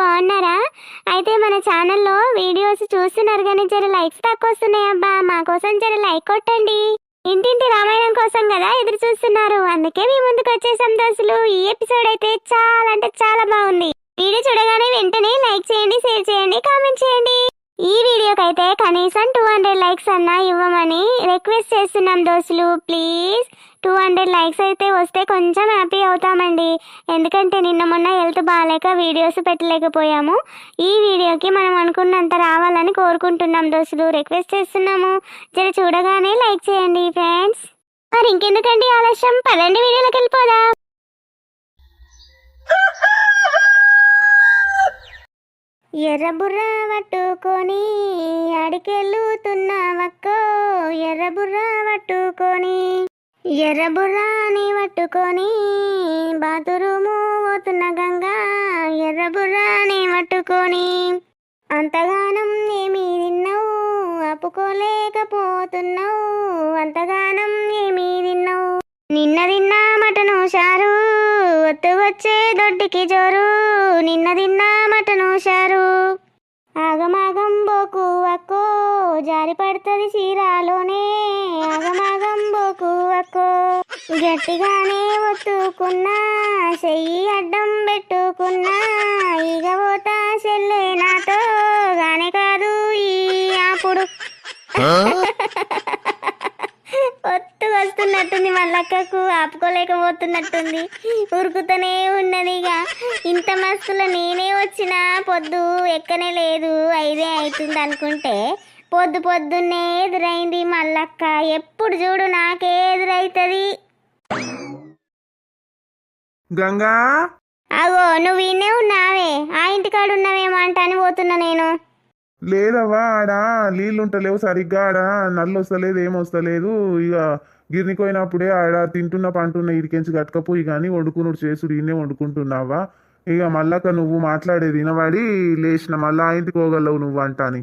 బాగున్నారా? అయితే మన ఛానల్లో వీడియోస్ చూస్తున్నారు కానీ జర లైక్స్ తక్కువ వస్తున్నాయి అబ్బా. మా కోసం జర లైక్ కొట్టండి. ఇంటింటి రామాయణం కోసం కదా ఎదురు చూస్తున్నారు. అందుకే మీ ముందుకు వచ్చేసాం దోస్తులు. ఈ ఎపిసోడ్ అయితే చాలా అంటే చాలా బాగుంది. వీడియో చూడగానే వెంటనే లైక్ చేయండి షేర్ చేయండి కామెంట్ చేయండి. ఈ వీడియోకి అయితే కనీసం టూ హండ్రెడ్ లైక్స్ అన్నా ఇవ్వమని రిక్వెస్ట్ చేస్తున్నాం దోస్తులు. ప్లీజ్ టూ హండ్రెడ్ లైక్స్ అయితే వస్తే కొంచెం హ్యాపీ అవుతామండి. ఎందుకంటే నిన్న మొన్న హెల్త్ బాగాలేక వీడియోస్ పెట్టలేకపోయాము. ఈ వీడియోకి మనం అనుకున్నంత రావాలని కోరుకుంటున్నాం దోస్తులు. రిక్వెస్ట్ చేస్తున్నాము. జర చూడగానే లైక్ చేయండి ఫ్రెండ్స్ మరి ఇంకెందుకండి ఆలస్యం? పదండి వీడియోలోకి వెళ్ళిపోదా. ఎర్రబుర్ర పట్టుకొని అడికెళ్ళుతున్నావక్కో ఎర్రబుర్ర పట్టుకొని. ఎర్రబుర్రాని పట్టుకొని బాతురూము పోతున్న గంగా ఎర్రబుర్రాని పట్టుకొని. అంతగానం ఏమి తిన్నావు అప్పుకోలేకపోతున్నావు అంతగానం ఏమి తిన్నావు. నిన్న తిన్నా మటను షారు ఒత్తు వచ్చే దొడ్డికి జోరు. నిన్న తిన్నా మటను షారు. ఆగమాగం బోకు అక్కో జారి పడుతుంది చీరాలోనే. ఆగమాగం బోకు అక్కో. గట్టిగానే ఒత్తుకున్నా చెయ్యి అడ్డం పెట్టుకున్నా ఇక పోతా చెల్లె నాతో. గానే కాదు ఈ అప్పుడు వస్తున్నట్టుంది మల్లక్కకు ఆపుకోలేకపోతున్నట్టుంది. ఉరుకుతూనే ఉన్నది ఇక ఇంత మస్తులో నేనే వచ్చిన పొద్దు ఎక్కనే లేదు. ఐదే అవుతుంది అనుకుంటే పొద్దు పొద్దున్నే ఎదురైంది మల్లక్క. ఎప్పుడు చూడు నాకే ఎదురైతుంది. గంగా? అగో నువ్వు ఇన్నే ఉన్నావే? ఆ ఇంటికాడ ఉన్నావేమో అంటాని పోతున్నా నేను. లేదవ్వా ఆడ నీళ్ళు ఉంటలేవు సరిగ్గా ఆడ. నల్లు వస్తలేదు ఏం వస్తలేదు ఇక గిర్నికి పోయినప్పుడే ఆడ తింటున్న పంటున్న ఇడికెంచి కట్టకపోయి కానీ వండుకునుడు చేసుడు ఈయనే వండుకుంటున్నావా? ఇక మళ్ళాక నువ్వు మాట్లాడేది వినబడి లేచిన మళ్ళా ఆ ఇంటికి పోగలవు నువ్వు అంటాని.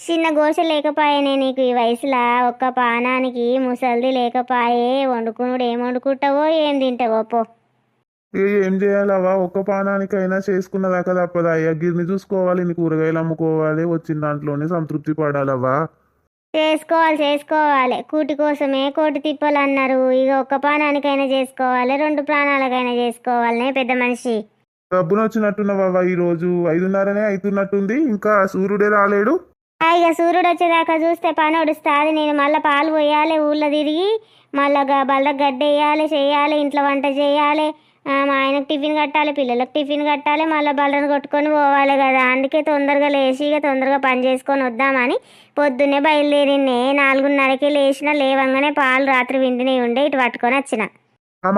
చిన్న గోష లేకపాయనే నీకు ఈ వయసులో? ఒక్క పానానికి ముసలిది లేకపాయే వండుకునుడు ఏం వండుకుంటావో ఏం తింటావో పో. ఏ చేయాలవ్వా? ఒక్క పానానికైనా చేసుకున్నదాకా తప్పదా? అయ్యా గిర్ని చూసుకోవాలి నీ కూరగాయలు అమ్ముకోవాలి వచ్చిన దాంట్లోనే సంతృప్తి పడాలవ్వా? చేసుకోవాలి చేసుకోవాలి. కూటి కోసమే కోటి తిప్పలు అన్నారు. ఇక ఒక్క ప్రాణానికైనా చేసుకోవాలి రెండు ప్రాణాలకైనా చేసుకోవాలనే పెద్ద మనిషి. డబ్బును వచ్చినట్టున్నావా ఈ రోజు ఐదున్నరనే అవుతున్నట్టుంది ఇంకా సూర్యుడే రాలేడు. ఇక సూర్యుడు వచ్చేదాకా చూస్తే పని ఒడుస్తుంది. నేను మళ్ళీ పాలు పోయాలి ఊళ్ళో తిరిగి మళ్ళా బల్లకి గడ్డ వేయాలి చేయాలి ఇంట్లో వంట చేయాలి. మా ఆయనకు టిఫిన్ కట్టాలి పిల్లలకు టిఫిన్ కట్టాలి మళ్ళీ బల్లను కొట్టుకొని పోవాలి కదా. అందుకే తొందరగా లేచి ఇక తొందరగా పని చేసుకొని వద్దామని పొద్దున్నే బయలుదేరినే నాలుగున్నరకి లేచిన లేవంగానే పాలు రాత్రి విండినవి ఉండే ఇటు పట్టుకొని వచ్చిన. ఆ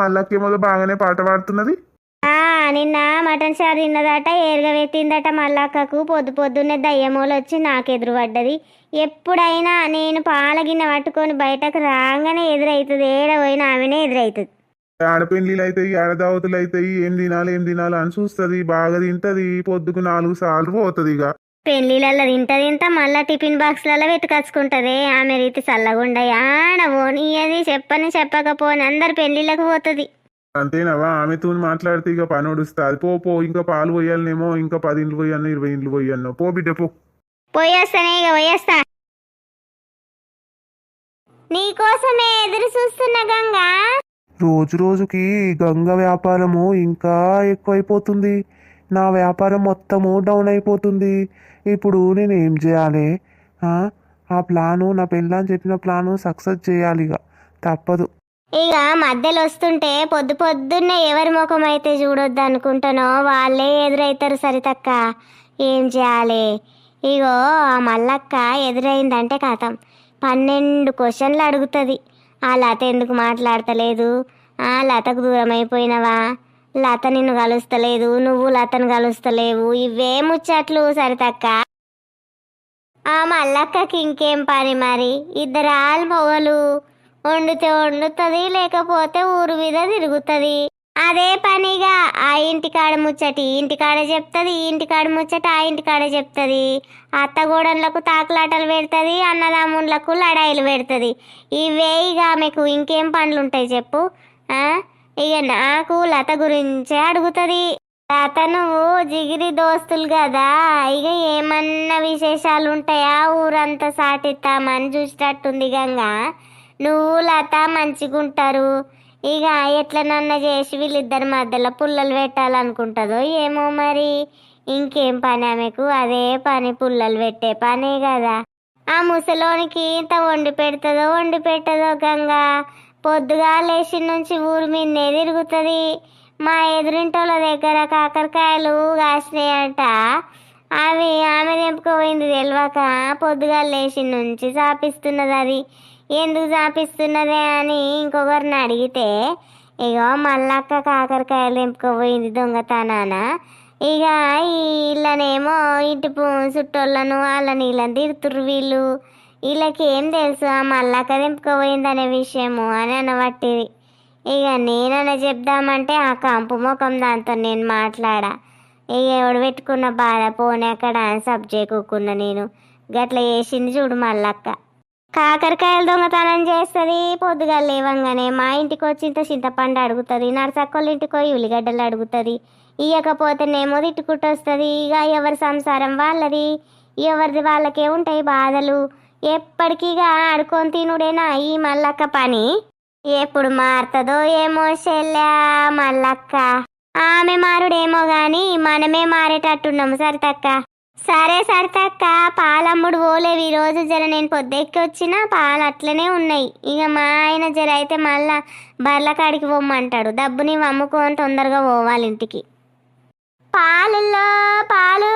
బాగానే పాట పాడుతున్నది. నిన్న మటన్ చారు తిన్నదట ఏరుగా పెట్టిందట మల్లక్కకు. పొద్దు పొద్దున్నే దయ్యమూలు వచ్చి నాకు ఎదురు పడ్డది ఎప్పుడైనా నేను పాల గిన్నె పట్టుకొని బయటకు రాగానే ఎదురవుతుంది ఏడ పోయినా ఆమెనే ఎదురవుతుంది ఆడపెండ్లీలు అవుతాయి ఆడదావతులు అవుతాయి ఏం తినాలి ఏం తినాలి అని చూస్తుంది బాగా తింటది పొద్దుకు నాలుగు సార్లు పోతుంది ఇక. పెళ్ళిళ్ళల్లో తింట తింట మళ్ళా టిఫిన్ బాక్స్లలో పెట్టుకొచ్చుకుంటది ఆమె రీతి చల్లగుండయి ఆడ పోనీ అది చెప్పని చెప్పకపోని అందరు పెళ్ళిళ్ళకు పోతుంది. అంతేనవా? ఆమెతో మాట్లాడితే ఇక పని ఒడుస్తుంది. పో పో ఇంకా పాలు పోయాలనేమో ఇంకా పది ఇండ్లు పోయాను ఇరవై ఇండ్లు పోయాను పో బిడ్డ పో. పోయేస్తానే ఇక పోయేస్తా. నీకోసమే ఎదురు చూస్తున్న గంగా. రోజు రోజుకి గంగ వ్యాపారము ఇంకా ఎక్కువైపోతుంది. నా వ్యాపారం మొత్తము డౌన్ అయిపోతుంది. ఇప్పుడు నేను ఏం చేయాలి ఆ? ప్లాను నా పెళ్ళని చెప్పిన ప్లాను సక్సెస్ చేయాలి ఇక. తప్పదు. ఇక మధ్యలో వస్తుంటే పొద్దు పొద్దున్నే ఎవరి ముఖం అయితే చూడొద్దు అనుకుంటానో వాళ్ళే ఎదురైతారు సరితక్క. ఏం చేయాలి? ఇగో ఆ మల్లక్క ఎదురైందంటే కథం. పన్నెండు క్వశ్చన్లు అడుగుతుంది. ఆ లత ఎందుకు మాట్లాడతలేదు? ఆ లతకు దూరం అయిపోయినవా? లత నిన్ను కలుస్తలేదు నువ్వు లతను కలుస్తలేవు. ఇవే ముచ్చట్లు సరితక్క. ఆ మల్లక్కకి ఇంకేం పని మరి? ఇద్దరు ఆల్ మొగలు వండితే వండుతుంది లేకపోతే ఊరు మీద తిరుగుతుంది. అదే పనిగా ఆ ఇంటికాడ ముచ్చటి ఇంటికాడ చెప్తుంది ఈ ఇంటికాడ ముచ్చట ఆ ఇంటికాడ చెప్తుంది. అత్తగూడెంలకు తాకులాటలు పెడుతుంది అన్నదమ్ముళ్ళకు లడాయిలు పెడుతుంది. ఇవే ఇక ఆమెకు ఇంకేం పనులు ఉంటాయి చెప్పు ఇక నాకు లత గురించే అడుగుతుంది. లత నువ్వు జిగిరి దోస్తులు కదా ఇక ఏమన్నా విశేషాలు ఉంటాయా ఊరంతా సాటిస్తామని చూసేటట్టుంది గంగా. నువ్వు లత మంచిగుంటారు. ఇక ఎట్లనన్నా చేసి వీళ్ళిద్దరి మధ్యలో పుల్లలు పెట్టాలనుకుంటుందో ఏమో మరి. ఇంకేం పని ఆమెకు? అదే పని పుల్లలు పెట్టే పనే కదా. ఆ ముసలోనికి ఇంత వండి పెడుతుందో వండి పెట్టదో గంగా. పొద్దుగా లేచి నుంచి ఊరు మీదనే తిరుగుతుంది. మా ఎదురింటోళ్ళ దగ్గర కాకరకాయలు కాసినాయంట. అవి ఆమె తెంపుకోపోయింది తెలియక పొద్దుగా లేచి నుంచి చాపిస్తున్నది అది. ఎందుకు చాపిస్తున్నదే అని ఇంకొకరిని అడిగితే ఇగో మళ్ళక్క కాకరకాయలు తెంపుకోపోయింది దొంగతనాన. ఇక వీళ్ళనేమో ఇంటి చుట్టోళ్ళను వాళ్ళని వీళ్ళని తిడుతురు వీళ్ళు. వీళ్ళకి ఏం తెలుసు ఆ మల్లక్క అనే విషయము అని అనబట్టిది ఇక నేననే చెప్దామంటే ఆ కంపు ముఖం దాంతో నేను మాట్లాడా. ఇక ఎవడు పెట్టుకున్న బాధ పోనీ అక్కడ సబ్జెక్ట్ కూకున్నా నేను. గట్ల చేసింది చూడు మళ్ళక్క కాకరకాయలు దొంగతనం చేస్తుంది పొద్దుగా లేవంగానే మా ఇంటికి వచ్చి ఇంత చింతపండు అడుగుతుంది నరసక్కళ్ళ ఇంటికి పోయి ఉల్లిగడ్డలు అడుగుతుంది. ఇయ్యకపోతేనేమో తిట్టుకుంటూ వస్తుంది ఇక ఎవరి సంసారం వాళ్ళది ఎవరిది వాళ్ళకే ఉంటాయి బాధలు. ఎప్పటికీ ఇక ఆడుకొని తినుడేనా ఈ మల్లక్క పని? ఎప్పుడు మారుతుందో ఏమో చెల్లా మల్లక్క. ఆమె మారుడేమో గాని మనమే మారేటట్టున్నాము సరితక్క. సరే సరితక్క పాలమ్ముడు పోలేవు ఈరోజు జర నేను పొద్దెక్కి వచ్చిన పాలు అట్లనే ఉన్నాయి. ఇక మా ఆయన జర అయితే మళ్ళా బర్ల కాడికి పోమ్మంటాడు. డబ్బుని అమ్ముకొని తొందరగా పోవాలి ఇంటికి. పాలల్లో పాలు.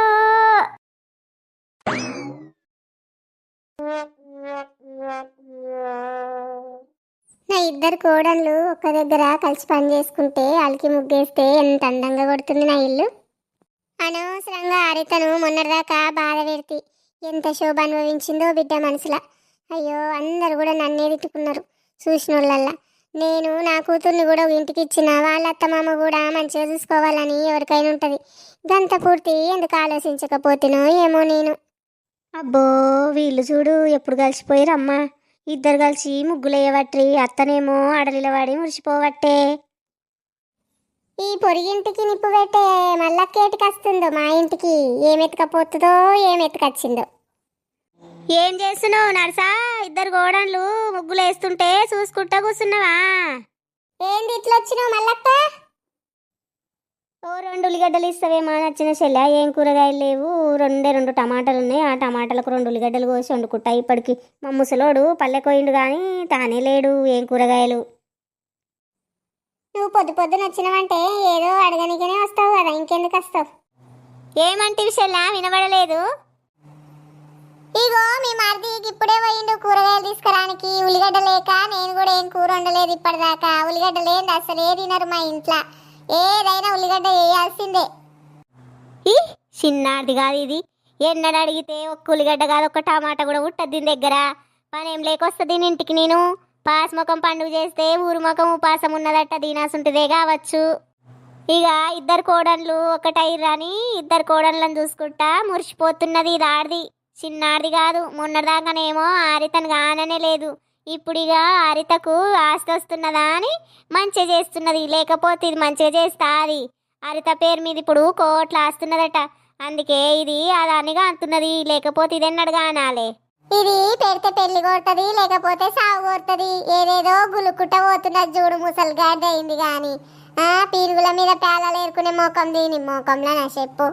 నా ఇద్దరు కోడళ్ళు ఒక దగ్గర కలిసి పని చేసుకుంటే అలికి ముగ్గేస్తే ఎంత అందంగా కొడుతుంది నా ఇల్లు. అనవసరంగా హరితను మొన్నటిదాకా బాధ పెడితే ఎంత శోభ అనుభవించిందో బిడ్డ మనసులా. అయ్యో అందరు కూడా నన్నే తిట్టుకున్నారు చూసిన నేను నా కూతుర్ని కూడా ఒక ఇంటికి ఇచ్చిన వాళ్ళ అత్తమామ కూడా మంచిగా చూసుకోవాలని ఎవరికైనా ఉంటుంది. గంత పూర్తి ఎందుకు ఆలోచించకపోతేనో ఏమో నేను. అబ్బో వీళ్ళు చూడు ఎప్పుడు కలిసిపోయిరమ్మా ఇద్దరు కలిసి ముగ్గులేయబట్టి అత్తనేమో అడలిలవాడి మురిసిపోవట్టే ఈ పొరిగింటికి నిప్పు పెట్టే మల్లక్కేటికి వస్తుందో మా ఇంటికి? ఏం ఎత్తుకపోతుందో ఏం చేస్తున్నావు నర్సా? ఇద్దరు గోడన్లు ముగ్గులు వేస్తుంటే చూసుకుంటా కూర్చున్నావా? ఏంది ఇట్లా వచ్చినావు మల్లక్క? ఓ రెండు ఉల్లిగడ్డలు ఇస్తావేమో నచ్చిన చెల్లె. ఏం కూరగాయలు లేవు. రెండే రెండు టమాటాలు ఉన్నాయి ఆ టమాటాలకు రెండు ఉల్లిగడ్డలు కోసి వండుకుంటా. ఇప్పటికి మా ముసలోడు పల్లె కోయిండు కానీ తానే లేడు. ఏం కూరగాయలు? నువ్వు పొద్దు పొద్దున వచ్చినావంటే ఏదో అడగనికనే వస్తావు కదా ఇంకెందుకు వస్తావు? ఏమంటే విషయంలా వినబడలేదు. ఇగో మీ మరిదికి ఇప్పుడే పోయిండు కూరగాయలు తీసుకురానికి ఉల్లిగడ్డ లేక నేను కూడా ఏం కూర వండలేదు ఇప్పటిదాకా. ఉల్లిగడ్డ లేదు అసలు ఏ తినరు మా ఇంట్లో. ఏదైనా ఉల్లిగడ్డ వేయాల్సిందే ఈ చిన్నది కాదు ఇది. ఎన్నడు అడిగితే ఒక్క ఉల్లిగడ్డ కాదు ఒక్క టమాటా కూడా ఉట్టదు దీని దగ్గర. పని ఏం లేకొస్తుంది ఇంటికి నేను. పాస్ముఖం పండుగ చేస్తే ఊరు ముఖం ఉపాసం ఉన్నదట దీనాసుంటిదే కావచ్చు. ఇక ఇద్దరు కోడన్లు ఒకటైర్రని ఇద్దరు కోడన్లను చూసుకుంటా మురిసిపోతున్నది ఇది ఆడిది చిన్నాడిది కాదు మొన్నటిదాకానేమో ఆరితను కాననే లేదు. ఇప్పుడు ఇక హరితకు ఆస్తి వస్తున్నదా అని మంచిగా చేస్తున్నది. లేకపోతే ఇది మంచిగా చేస్తా అది హరిత పేరు మీద ఇప్పుడు కోట్లు ఆస్తున్నదట. అందుకే ఇది అదానిగా అంటున్నది. లేకపోతే ఇది అనాలే ఇది పెడితే పెళ్ళి కొడుతుంది లేకపోతే సాగు కొడుతుంది. ఏదేదో గులుకుట్ట పోతున్నది చూడు ముసలి అయింది కానీ ఆ పీరుగుల మీద పేలాలు ఏరుకునే మోకం దీని మోకంలో నా చెప్పు.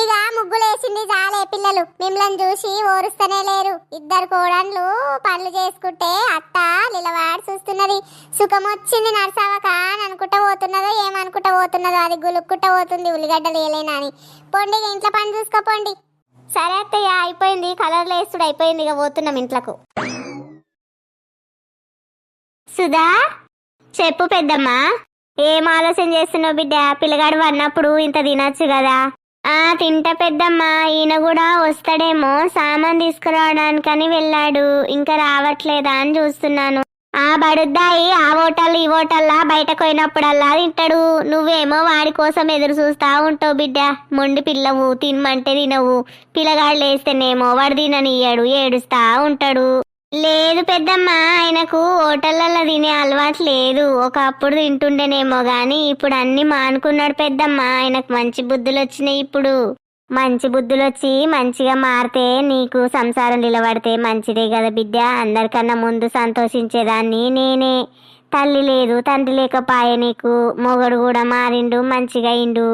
ఇక ముగ్గులేసింది చాలే పిల్లలు మిమ్మల్ని చూసి ఓరుస్తూనే లేరు. ఇద్దరు కోడన్లు పనులు చేసుకుంటే అత్త నిలవాడి చూస్తున్నది. సుఖం వచ్చింది నర్సావకా అని అనుకుంటా పోతున్నదో ఏమనుకుంటా పోతున్నదో అది గులుక్కుంటా పోతుంది ఉల్లిగడ్డలు వేయలేనా అని పొండి ఇంట్లో పని చూసుకోపోండి సరే అత్తయ్య అయిపోయింది. కలర్లు వేస్తుడు అయిపోయింది ఇక పోతున్నాం ఇంట్లోకు. సుధా చెప్పు పెద్దమ్మా. ఏం ఆలోచన చేస్తున్నావు బిడ్డ? పిల్లగాడు అన్నప్పుడు ఇంత తినచ్చు కదా. ఆ తింట పెద్దమ్మా. ఈయన కూడా వస్తాడేమో. సామాన్ తీసుకురావడానికని వెళ్ళాడు. ఇంకా రావట్లేదా అని చూస్తున్నాను. ఆ బడుద్దాయి ఆ హోటల్ ఈ ఓటల్లా బయటకు పోయినప్పుడల్లా తింటాడు. నువ్వేమో వాడి కోసం ఎదురు చూస్తా ఉంటావు బిడ్డ. మొండి పిల్లవు తినమంటే తినవు. పిల్లగాళ్ళు వేస్తేనేమో వాడు తిననియ్యాడు ఏడుస్తా ఉంటాడు. లేదు పెద్దమ్మ ఆయనకు హోటళ్ళల్లో తినే అలవాటు లేదు. ఒకప్పుడు తింటుండేనేమో గాని ఇప్పుడు అన్ని మానుకున్నాడు పెద్దమ్మ. ఆయనకు మంచి బుద్ధులు వచ్చినాయి ఇప్పుడు. మంచి బుద్ధులు వచ్చి మంచిగా మారితే నీకు సంసారం నిలబడితే మంచిదే కదా బిడ్డ. అందరికన్నా ముందు సంతోషించేదాన్ని నేనే. తల్లి లేదు తండ్రి లేకపాయే నీకు మొగడు కూడా మారిండు మంచిగా అయిండు.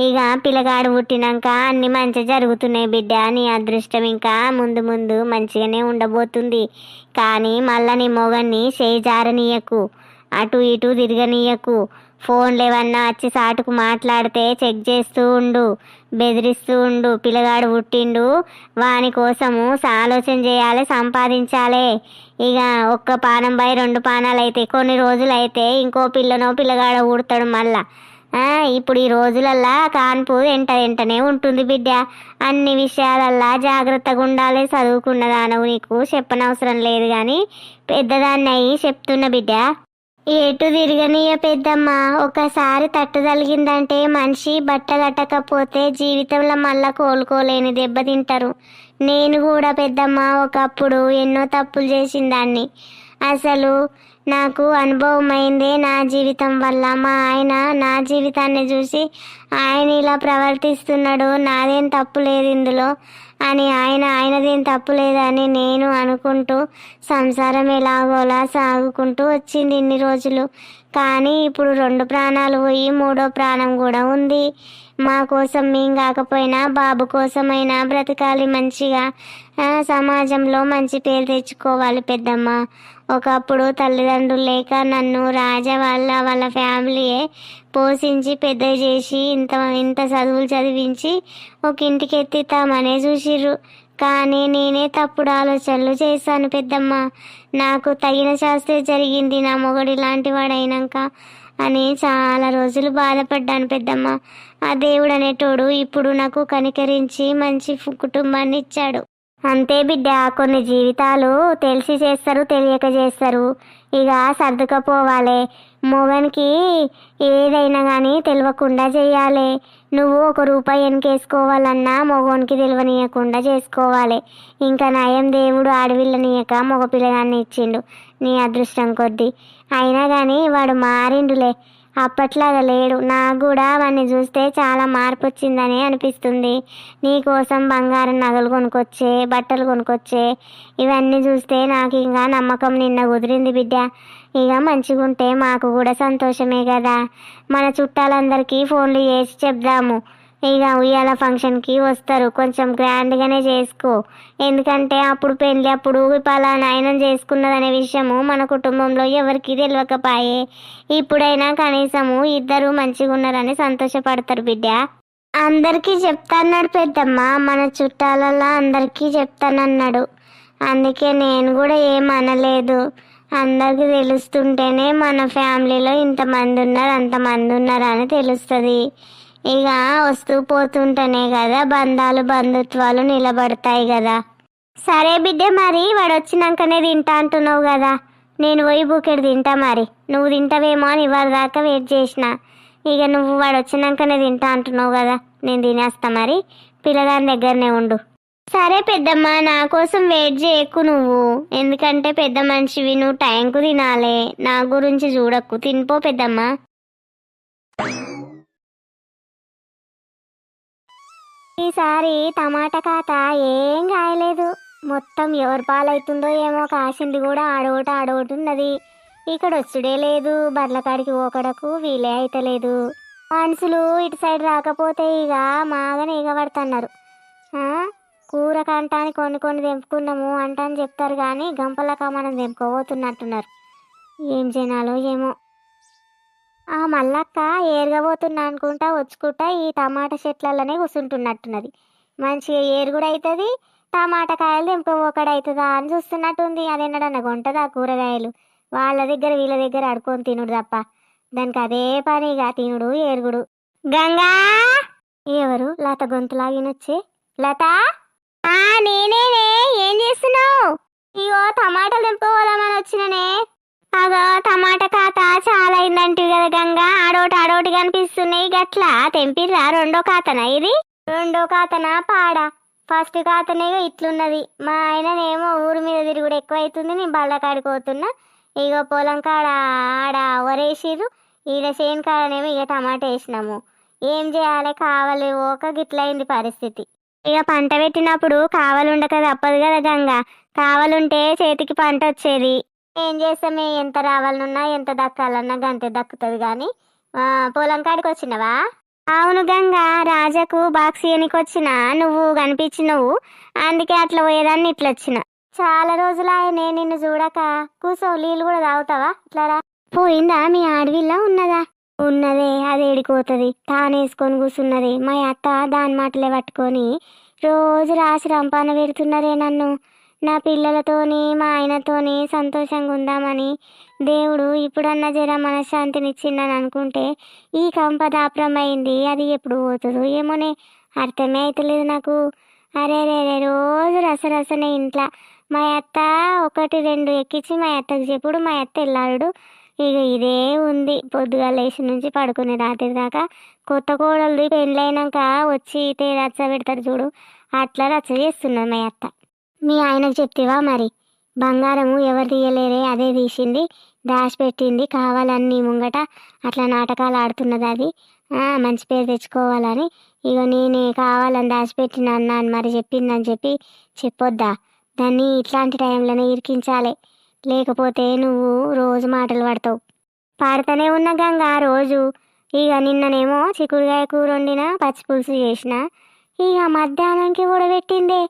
ఇక పిల్లగాడు పుట్టినాక అన్ని మంచిగా జరుగుతున్నాయి బిడ్డ. నీ అదృష్టం ఇంకా ముందు ముందు మంచిగానే ఉండబోతుంది. కానీ మళ్ళా నీ మొగన్ని చేయి జారనీయకు అటు ఇటు తిరగనీయకు. ఫోన్లు ఏమన్నా వచ్చి సాటుకు మాట్లాడితే చెక్ చేస్తూ ఉండు బెదిరిస్తూ ఉండు పిల్లగాడు పుట్టిండు వాని కోసము ఆలోచన చేయాలి సంపాదించాలి. ఇక ఒక్క పానం బై రెండు పానాలు అయితే కొన్ని రోజులు అయితే ఇంకో పిల్లనో పిల్లగాడ పుడతాడు మళ్ళా. ఇప్పుడు ఈ రోజులల్లా కాన్పు వెంట వెంటనే ఉంటుంది బిడ్డ. అన్ని విషయాలల్లా జాగ్రత్తగా ఉండాలి చదువుకున్నదానవు నీకు చెప్పనవసరం లేదు కానీ పెద్దదాన్ని అయ్యి చెప్తున్న బిడ్డ. ఏటు తిరగనీయ పెద్దమ్మ ఒకసారి తట్టు తలిగిందంటే మనిషి బట్ట కట్టకపోతే జీవితంలో మళ్ళా కోలుకోలేని దెబ్బతింటారు నేను కూడా పెద్దమ్మ ఒకప్పుడు ఎన్నో తప్పులు చేసిందాన్ని. అసలు నాకు అనుభవమైందే నా జీవితం వల్ల. మా ఆయన నా జీవితాన్ని చూసి ఆయన ఇలా ప్రవర్తిస్తున్నాడు నాదేం తప్పు లేదు ఇందులో. అని ఆయన ఆయనదేం తప్పు లేదని నేను అనుకుంటూ సంసారం ఎలాగోలా సాగుకుంటూ వచ్చింది ఇన్ని రోజులు. కానీ ఇప్పుడు రెండు ప్రాణాలు పోయి మూడో ప్రాణం కూడా ఉంది. మా కోసం మేం కాకపోయినా బాబు కోసమైనా బ్రతకాలి మంచిగా. సమాజంలో మంచి పేరు తెచ్చుకోవాలి పెద్దమ్మ. ఒకప్పుడు తల్లిదండ్రులు లేక నన్ను రాజా వాళ్ళ వాళ్ళ ఫ్యామిలీయే పోషించి పెద్ద చేసి ఇంత ఇంత చదువులు చదివించి ఒక ఇంటికి ఎత్తితామనే చూసిర్రు. కానీ నేనే తప్పుడు ఆలోచనలు చేశాను పెద్దమ్మ. నాకు తగిన శాస్త్రి జరిగింది నా మొగడు ఇలాంటి వాడైనాక అని చాలా రోజులు బాధపడ్డాను పెద్దమ్మ. ఆ దేవుడు అనేటోడు ఇప్పుడు నాకు కనికరించి మంచి కుటుంబాన్ని ఇచ్చాడు. అంతే బిడ్డ కొన్ని జీవితాలు తెలిసి చేస్తారు తెలియక చేస్తారు. ఇక సర్దుకపోవాలి. మొగనికి ఏదైనా కానీ తెలియకుండా చేయాలి. నువ్వు ఒక రూపాయి వెనకేసుకోవాలన్నా మగోనికి తెలియనీయకుండా చేసుకోవాలి. ఇంకా నయం దేవుడు ఆడవిళ్ళనియక మగ పిల్లగాన్ని ఇచ్చిండు. నీ అదృష్టం కొద్దీ. అయినా కానీ వాడు మారిండులే. అప్పట్లాగా లేడు. నాకు కూడా వాడిని చూస్తే చాలా మార్పు వచ్చిందని అనిపిస్తుంది నీకోసం బంగారం నగలు కొనుక్కొచ్చే బట్టలు కొనుక్కొచ్చే ఇవన్నీ చూస్తే నాకు ఇంకా నమ్మకం నిన్న కుదిరింది బిడ్డ. ఇక మంచిగా ఉంటే మాకు కూడా సంతోషమే కదా. మన చుట్టాలందరికీ ఫోన్లు చేసి చెప్దాము. ఇక ఉయ్యాల ఫంక్షన్కి వస్తారు. కొంచెం గ్రాండ్గానే చేసుకో. ఎందుకంటే అప్పుడు పెళ్ళి అప్పుడు పలానా ఆయన చేసుకున్నదనే విషయము మన కుటుంబంలో ఎవరికి తెలియకపాయే ఇప్పుడైనా కనీసము ఇద్దరు మంచిగా ఉన్నారని సంతోషపడతారు బిడ్డ. అందరికీ చెప్తాన్నాడు పెద్దమ్మ. మన చుట్టాలలో అందరికీ చెప్తానన్నాడు. అందుకే నేను కూడా ఏమనలేదు అందరికి తెలుస్తుంటేనే మన ఫ్యామిలీలో ఇంతమంది ఉన్నారు అంతమంది ఉన్నారు అని తెలుస్తుంది. ఇక వస్తూ పోతుంటేనే కదా బంధాలు బంధుత్వాలు నిలబడతాయి కదా. సరే బిడ్డ మరి వాడు వచ్చినాకనే తింటా అంటున్నావు కదా. నేను పోయి బుకెడు తింటా మరి. నువ్వు తింటావేమో అని ఇవాళ దాకా వెయిట్ చేసిన. ఇక నువ్వు వాడు వచ్చినాకనే తింటా అంటున్నావు కదా. నేను తినేస్తా మరి. పిల్లగాని దగ్గరనే ఉండు. సరే పెద్దమ్మ నా కోసం వెయిట్ చేయకు నువ్వు. ఎందుకంటే పెద్ద మనిషివి నువ్వు టైంకు తినాలే. నా గురించి చూడకు. తినిపో పెద్దమ్మ. ఈసారి టమాటా ఖాతా ఏం కాయలేదు. మొత్తం ఎవరి పాలవుతుందో ఏమో కాసింది కూడా ఆడోటి ఆడోటి ఉన్నది ఇక్కడ వచ్చుడే లేదు బర్లకాడికి ఓకడకు వీలే అయితలేదు. మనుషులు ఇటు సైడ్ రాకపోతే ఇక మాగానే ఎగబడుతున్నారు కూర కంటాన్ని కొన్ని కొన్ని తెంపుకున్నాము అంటని చెప్తారు కానీ గంపలక మనం తెంపుకోబోతున్నట్టున్నారు. ఏం జనాలో ఏమో. ఆ మల్లక్క ఏరగబోతున్నా అనుకుంటా వచ్చుకుంటా ఈ టమాటా చెట్లలోనే కూర్చుంటున్నట్టున్నది మంచిగా ఏరు కూడా అవుతుంది టమాటా కాయలు తెంపుకోకడ అవుతుందా అని చూస్తున్నట్టుంది. అదేనడన్న కొంటదా కూరగాయలు? వాళ్ళ దగ్గర వీళ్ళ దగ్గర అడుకొని తినుడు తప్ప. దానికి అదే పనిగా తినుడు ఏరుగుడు. గంగా! ఎవరు? లత గొంతులాగినొచ్చి. లత! నేనే నేనేనే. ఏం చేస్తున్నావు? ఇగో టమాటాలు తెంపుకోవాలని వచ్చిననే అగో టమాటా కాత చాలా అయిందంటివి కదా గంగా. ఆడోటి ఆడోటి కనిపిస్తున్నాయి గట్లా. తెంపిర్రా రెండో కాతనా ఇది? రెండో కాతనా? పాడా. ఫస్ట్ కాతనే ఇట్లున్నది. మా ఆయననేమో ఊరి మీద తిరుగుడు ఎక్కువ అవుతుంది నేను బళ్ళ కాడికి పోతున్నా. ఇక పొలం కాడ ఆడ వరేసిర్రు ఈడ చేను కాడనేమో ఇక టమాటా వేసినాము. ఏం చేయాలి? కావాలి ఓక గిట్లయింది పరిస్థితి. ఇక పంట పెట్టినప్పుడు కావలుండక తప్పదు కదా గంగ. కావాలుంటే చేతికి పంట వచ్చేది. ఏం చేస్తామే ఎంత రావాలనున్నా ఎంత దక్కాలన్నా గంతే దక్కుతుంది కానీ పొలం కాడికి వచ్చినవా? అవును గంగ రాజాకు బాక్సియనికి వచ్చిన నువ్వు కనిపించినవు. అందుకే అట్లా పోయేదాన్ని ఇట్లా వచ్చిన. చాలా రోజులు ఆయనే నిన్ను చూడక. కూసో నీళ్ళు కూడా తాగుతావా? ఇట్లారా పోయిందా? మీ ఆడవిల్ల ఉన్నదా? ఉన్నదే అది ఏడిపోతుంది తానేసుకొని కూసున్నది. మా అత్త దాని మాటలే పట్టుకొని రోజు రాసి రంపాన పెడుతున్నారే నన్ను. నా పిల్లలతోని మా ఆయనతోని సంతోషంగా ఉందామని దేవుడు ఇప్పుడన్నా జర మనశ్శాంతినిచ్చిందని అనుకుంటే ఈ కంప దాప్రమైంది అది ఎప్పుడు పోతుందో ఏమోనే అర్థమే అవుతలేదు నాకు. అరే రే రే రోజు రసరసనే ఇంట్లో. మా అత్త ఒకటి రెండు ఎక్కించి మా అత్తకు చెప్పుడు మా అత్త వెళ్ళాడు ఇక ఇదే ఉంది. పొద్దుగా లేచి నుంచి పడుకునే రాత్రి దాకా కొత్త కోడలు పెళ్ళైనాక వచ్చి తే రచ్చ పెడతారు చూడు. అట్లా రచ్చ చేస్తున్నది మా అత్త. మీ ఆయనకు చెప్తేవా మరి? బంగారము ఎవరు తీయలేరే అదే తీసింది దాచిపెట్టింది కావాలని ముంగట అట్లా నాటకాలు ఆడుతున్నది అది. మంచి పేరు తెచ్చుకోవాలని. ఇక నేనే కావాలని దాచిపెట్టిన అన్నాను మరి చెప్పిందని చెప్పి చెప్పొద్దా? దాన్ని ఇట్లాంటి టైంలోనే ఇరికించాలి. లేకపోతే నువ్వు రోజు మాటలు పడతావు. పాడుతూనే ఉన్న గంగ రోజు. ఇక నిన్ననేమో చిక్కుడుకాయ కూర వండిన పచ్చి పులుసు చేసిన ఇక మధ్యాహ్నంకి ఉడబెట్టిందే.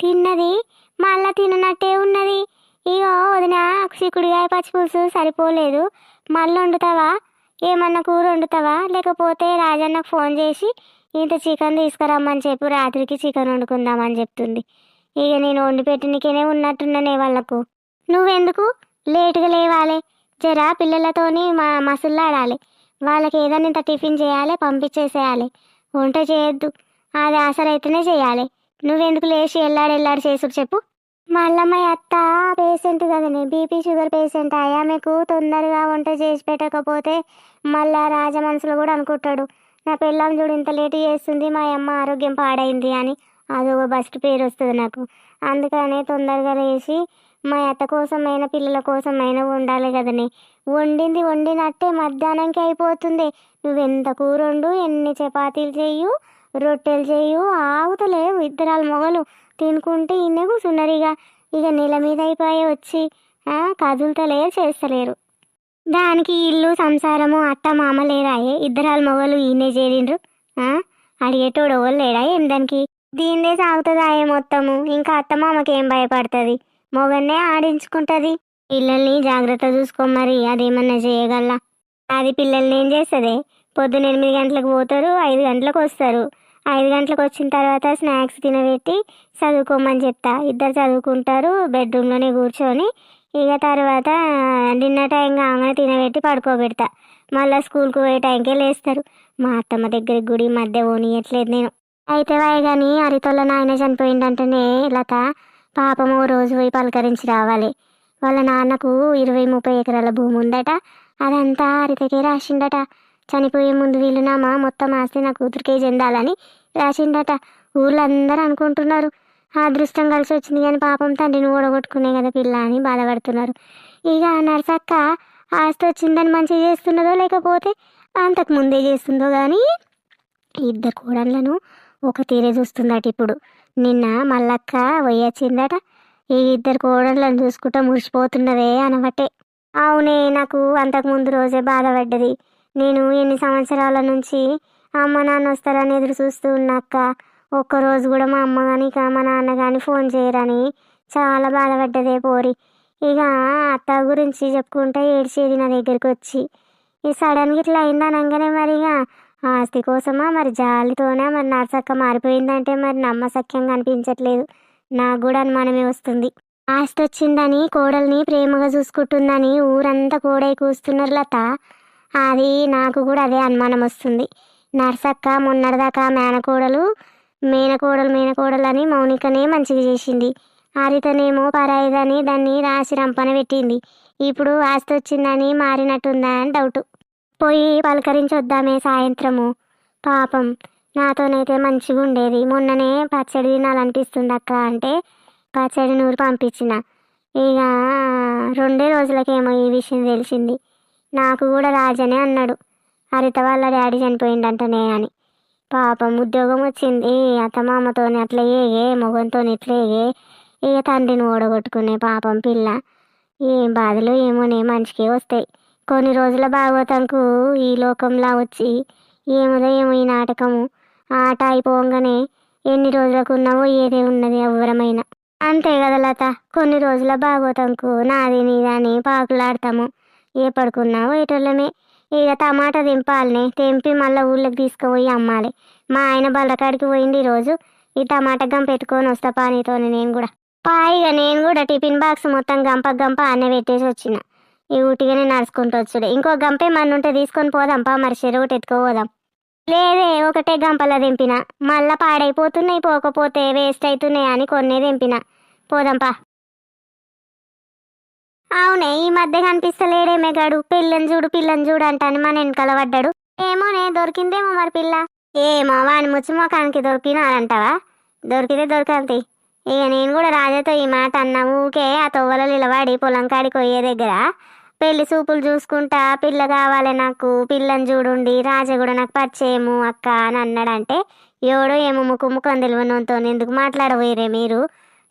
తిన్నది మళ్ళా తిననట్టే ఉన్నది. ఇగో వదిన చిక్కుడుకాయ పచ్చి పులుసు సరిపోలేదు. మళ్ళీ వండుతావా? ఏమన్నా కూర వండుతావా? లేకపోతే రాజన్నకు ఫోన్ చేసి ఇంత చికెన్ తీసుకురమ్మని చెప్పు రాత్రికి చికెన్ వండుకుందామని చెప్తుంది. ఇక నేను వండి పెట్టినకేనే ఉన్నట్టున్నానే వాళ్ళకు. నువ్వెందుకు? లేటుగా లేవాలి. జరా పిల్లలతోని మా మసుల్లాడాలి. వాళ్ళకి ఏదైనా ఇంత టిఫిన్ చేయాలి పంపించేసేయాలి. వంట చేయొద్దు. అది ఆసరైతేనే చేయాలి. నువ్వెందుకు లేచి ఎల్లాడు ఎల్లాడు చేసుడు చెప్పు? మళ్ళీ మా అత్త పేషెంట్ కదనే బీపీ షుగర్ పేషెంట్ ఆమెకు తొందరగా వంట చేసి పెట్టకపోతే మళ్ళా రాజ మనసులో కూడా అనుకుంటాడు. నా పిల్లం చూడు ఇంత లేటు చేస్తుంది మా అమ్మ ఆరోగ్యం పాడైంది అని. అదొక బస్ట్ పేరు వస్తుంది నాకు. అందుకనే తొందరగా లేచి మా అత్త కోసమైనా పిల్లల కోసమైనా వండాలి కదనే. వండింది వండినట్టే మధ్యాహ్నంకి అయిపోతుంది. నువ్వెంత కూర వండు ఎన్ని చపాతీలు చేయు రొట్టెలు చేయు ఆగుతలేవు ఇద్దరాలు మొగలు. తినుకుంటే ఇన్నే కూర్చున్నారు ఇక ఇక నెల మీద అయిపోయి వచ్చి ఆ, కదులుతలేరు చేస్తలేరు. దానికి ఇల్లు సంసారము అత్త మామ లేరాయే. ఇద్దరాలు మొగలు ఈయనే చేరిండ్రు. అడిగేటోడు ఎవరు లేడా? ఏం దానికి? దీన్నే సాగుతుందాయే మొత్తము. ఇంకా అత్త మామకి ఏం భయపడుతుంది? మొగన్నే ఆడించుకుంటుంది. పిల్లల్ని జాగ్రత్త చూసుకో మరి అదేమన్నా చేయగల అది పిల్లల్ని ఏం చేస్తుంది? పొద్దున్న ఎనిమిది గంటలకు పోతారు ఐదు గంటలకు వస్తారు. ఐదు గంటలకు వచ్చిన తర్వాత స్నాక్స్ తినబెట్టి చదువుకోమని చెప్తా. ఇద్దరు చదువుకుంటారు బెడ్రూమ్లోనే కూర్చొని. ఇక తర్వాత డిన్నర్ టైం కాగానే తినబెట్టి పడుకోబెడతా. మళ్ళీ స్కూల్కి పోయే టైంకే లేస్తారు. మా అత్తమ్మ దగ్గరికి గుడి మధ్య పోనీయట్లేదు నేను. అయితే వాయి కానీ అరితోళ్ళ నాయన చనిపోయిందంటేనే లత పాపం ఓ రోజు పోయి పలకరించి రావాలి. వాళ్ళ నాన్నకు ఇరవై ముప్పై ఎకరాల భూమి ఉందట అదంతా హరితకే రాసిండట. చనిపోయే ముందు వీలునామా మొత్తం ఆస్తి నా కూతురికే చెందాలని రాసిండట ఊళ్ళో అందరూ అనుకుంటున్నారు. ఆ అదృష్టం కలిసి వచ్చింది కానీ పాపం తండ్రిని ఓడగొట్టుకునే కదా పిల్ల అని బాధపడుతున్నారు. ఇక నర్సక్క ఆస్తి వచ్చిందని మంచిగా చేస్తున్నదో లేకపోతే అంతకు ముందే చేస్తుందో కానీ ఇద్దరు కోడళ్ళను ఒక తీరే చూస్తుందట ఇప్పుడు. నిన్న మల్లక్క పోయొచ్చిందట ఈ ఇద్దరు కోడళ్ళను చూసుకుంటా మురిసిపోతున్నదే అనబట్టే. అవునే నాకు అంతకు ముందు రోజే బాధపడ్డది. నేను ఎన్ని సంవత్సరాల నుంచి అమ్మ నాన్న వస్తారని ఎదురు చూస్తూ ఉన్నాక ఒక్కరోజు కూడా మా అమ్మ కానీ ఇక మా నాన్న కానీ ఫోన్ చేయరని చాలా బాధపడ్డదే పోరి. ఇక అత్త గురించి చెప్పుకుంటే ఏడ్చేది నా దగ్గరికి వచ్చి ఈ సడన్గా ఇట్లా అయిందనగానే మరి ఇక ఆస్తి కోసమా? మరి జాలితోనే? మరి నరసక్క మారిపోయిందంటే మరి నమ్మసక్యంగా అనిపించట్లేదు. నాకు కూడా అనుమానమే వస్తుంది. ఆస్తి వచ్చిందని కోడల్ని ప్రేమగా చూసుకుంటుందని ఊరంతా కోడై కూస్తున్నారు లత. అది నాకు కూడా అదే అనుమానం వస్తుంది. నర్సక్క మొన్నటిదాకా మేనకోడలు మేనకోడలు మేనకోడలు అని మౌనికనే మంచిగా చేసింది. హరితనేమో పరాయిదని దాన్ని రాసి రంపన పెట్టింది. ఇప్పుడు ఆస్తి వచ్చిందని మారినట్టుందా అని డౌట్ పోయి పలకరించొద్దామే సాయంత్రము. పాపం నాతోనైతే మంచిగా ఉండేది. మొన్ననే పచ్చడి తినాలనిపిస్తుంది అక్క అంటే పచ్చడి నూరు పంపించిన. ఇక రెండే రోజులకేమో ఈ విషయం తెలిసింది. నాకు కూడా రాజనే అన్నాడు. హరిత వాళ్ళ డాడీ చనిపోయిండంటనే అని. పాపం ఉద్యోగం వచ్చింది. అత్తమామతోని అట్లా ఏగే మొగంతో ఇట్లా ఏగే. ఇక తండ్రిని ఓడగొట్టుకునే పాపం పిల్ల. ఏం బాధలు ఏమోనే మంచికే వస్తాయి. కొన్ని రోజుల భాగవతంకు ఈ లోకంలా వచ్చి ఏముదో ఏమో ఈ నాటకము. ఆట అయిపోగానే ఎన్ని రోజులకు ఉన్నావో ఏదే ఉన్నది ఎవ్వరమైనా. అంతే కదా లత. కొన్ని రోజుల భాగవతంకు నాది నీదని పాకులాడతాము. ఏ పడుకున్నా పోయేటోళ్ళమే ఇక టమాటా దింపాలని తెంపి మళ్ళీ ఊళ్ళకి తీసుకుపోయి అమ్మాలి. మా ఆయన బల్లకాడికి పోయింది ఈరోజు. ఈ టమాటా గంప పెట్టుకొని వస్తా పానీతోని నేను కూడా. పాయిగా నేను కూడా టిఫిన్ బాక్స్ మొత్తం గంప గంప అన్న పెట్టేసి వచ్చిన. ఈ ఊటిగానే నడుచుకుంటూ వచ్చుడే. ఇంకో గంపే మన ఉంటే తీసుకొని పోదాం పా మరి చెరువుటి ఎత్తుకోపోదాం లేదే ఒకటే గంపలా దింపిన. మళ్ళా పాడైపోతున్నాయి పోకపోతే వేస్ట్ అవుతున్నాయి అని కొన్నే దింపిన. పోదాంపా అవునే ఈ మధ్య కనిపిస్తలేడే మెగాడు. పిల్లని చూడు పిల్లని చూడు అంటాను మన వెనకాల పడ్డాడు. ఏమోనే దొరికిందేమో మరి పిల్ల. ఏమో వాని ముచ్చి మొఖానికి దొరికినారంటావా? దొరికితే దొరకంతి. ఇక నేను కూడా రాజాతో ఈ మాట అన్నా ఊకే ఆ తొవ్వలో నిలబడి పొలం కాడికి పోయే దగ్గర పెళ్ళి చూపులు చూసుకుంటా పిల్ల కావాలి నాకు పిల్లని చూడుండి రాజా కూడా నాకు పరిచయము అక్క అని అన్నాడంటే ఎవడో ఏమో ముక్కు ముఖం తెలియనంతో ఎందుకు మాట్లాడబోయరే మీరు?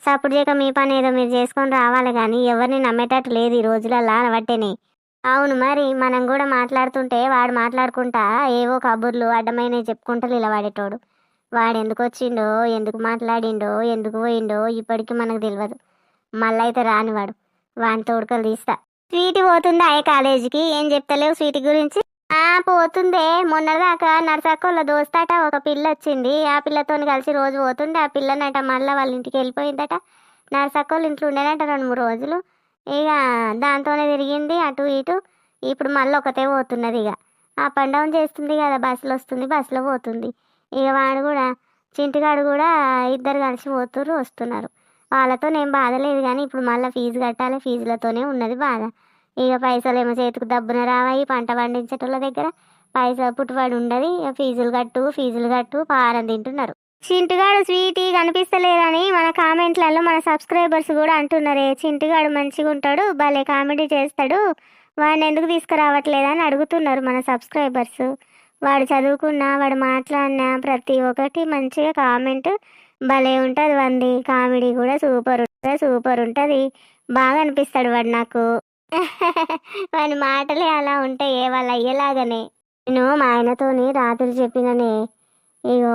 సప్పుడు చేయక మీ పని ఏదో మీరు చేసుకొని రావాలి కానీ ఎవరిని నమ్మేటట్టు లేదు ఈ రోజులల్లా అనబట్టేనే అవును మరి మనం కూడా మాట్లాడుతుంటే వాడు మాట్లాడుకుంటా ఏవో కబుర్లు అడ్డమైనవి ఇలా వాడేటోడు వాడు ఎందుకు వచ్చిండో ఎందుకు మాట్లాడిండో ఎందుకు పోయిండో ఇప్పటికీ మనకు తెలియదు మళ్ళీ అయితే రానివాడు. వాని తోడుకలు తీస్తా. స్వీటి పోతుందా ఏ కాలేజీకి? ఏం చెప్తలేవు స్వీటి గురించి? ఆ పోతుందే. మొన్నదాకా నర్సక్కోళ్ళ దోస్తాట ఒక పిల్ల వచ్చింది ఆ పిల్లతోని కలిసి రోజు పోతుండే. ఆ పిల్లనట మళ్ళీ వాళ్ళ ఇంటికి వెళ్ళిపోయిందట. నర్సక్కోళ్ళ ఇంట్లో ఉండేనట రెండు మూడు రోజులు. ఇక దాంతోనే తిరిగింది. అటు ఇటు. ఇప్పుడు మళ్ళీ ఒకతే పోతున్నది ఇక అప్ అండ్ డౌన్ చేస్తుంది కదా. బస్సులో వస్తుంది. బస్సులో పోతుంది. ఇక వాడు కూడా చింటిగాడు కూడా ఇద్దరు కలిసి పోతుర్రు వస్తున్నారు. వాళ్ళతో నేను బాధ లేదు కానీ ఇప్పుడు మళ్ళీ ఫీజు కట్టాలి. ఫీజులతోనే ఉన్నది బాధ. ఇక పైసలు ఏమో చేతికి దబ్బున రావాయి పంట పండించేటోళ్ళ దగ్గర పైసలు పుట్టుబడి ఉండదు ఇక ఫీజులు కట్టు ఫీజులు కట్టు పారం తింటున్నారు. చింటుగాడు స్వీటీ కనిపిస్తలేదని మన కామెంట్లలో మన సబ్స్క్రైబర్స్ కూడా అంటున్నారే చింటుగాడు మంచిగా ఉంటాడు భలే కామెడీ చేస్తాడు వాడిని ఎందుకు తీసుకురావట్లేదని అడుగుతున్నారు మన సబ్స్క్రైబర్స్. వాడు చదువుకున్నా వాడు మాట్లాడినా ప్రతి ఒక్కటి మంచిగా కామెంట్ భలే ఉంటుంది వంది కామెడీ కూడా సూపర్ ఉంటుంది సూపర్ ఉంటుంది బాగా అనిపిస్తాడు వాడు నాకు. వాని మాటలే అలా ఉంటాయి వాళ్ళ అయ్యేలాగానే. నేను మా ఆయనతోని రాత్రి చెప్పిననే ఇగో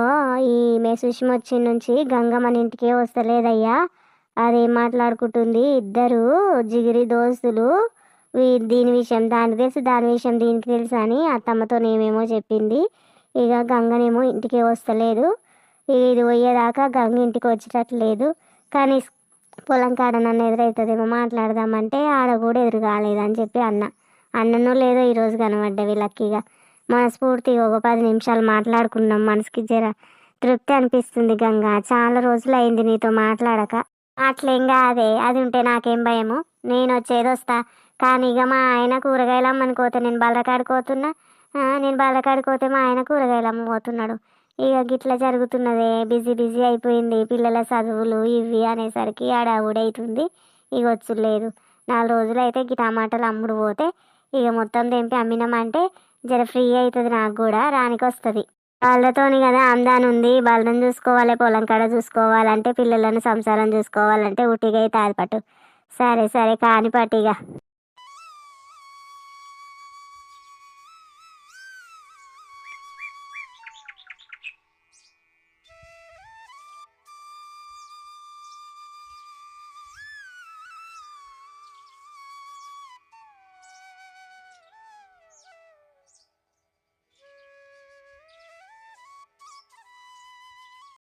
ఈ మే సుష్మ వచ్చిన నుంచి గంగ మన ఇంటికే వస్తలేదయ్యా. అదేం మాట్లాడుకుంటుంది? ఇద్దరు జిగిరి దోస్తులు. దీని విషయం దానికి తెలుసు దాని విషయం దీనికి తెలుసు అని అత్తమ్మతో ఏమేమో చెప్పింది. ఇక గంగనేమో ఇంటికే వస్తలేదు. ఇది పోయేదాకా గంగ ఇంటికి వచ్చేటట్టు లేదు కానీ పొలం కాడ నన్ను ఎదురవుతుందేమో మాట్లాడదామంటే ఆడ కూడా ఎదురు కాలేదని చెప్పి అన్న. అన్ననో లేదో ఈరోజు కనబడ్డవి లక్కీగా. మనస్ఫూర్తిగా ఒక పది నిమిషాలు మాట్లాడుకున్నాం మనసుకి జర తృప్తి అనిపిస్తుంది గంగా. చాలా రోజులు అయింది నీతో మాట్లాడక. అట్లేం కాదే అది ఉంటే నాకేం భయము. నేను వచ్చేది వస్తా. కానీ ఇక మా ఆయన కూరగాయలు అమ్మని పోతే నేను బల్లకాడిపోతున్నా నేను బల్లకాడిపోతే మా ఆయన కూరగాయలు అమ్మ పోతున్నాడు ఇక గిట్లా జరుగుతున్నదే బిజీ బిజీ అయిపోయింది పిల్లల చదువులు ఇవి అనేసరికి అవుతుంది ఇక వచ్చులేదు. నాలుగు రోజులు అయితే ఈ టమాటాలు అమ్ముడు పోతే ఇక మొత్తం తెంపి అమ్మినామంటే జర ఫ్రీ అవుతుంది నాకు కూడా రానికి వస్తుంది. వాళ్ళతోని కదా ఆమ్దాన్ ఉంది బలం చూసుకోవాలి పొలం కాడ చూసుకోవాలంటే పిల్లలను సంసారం చూసుకోవాలంటే ఉట్టిగా అయితే అది పట్టు. సరే సరే కాని పట్టిగా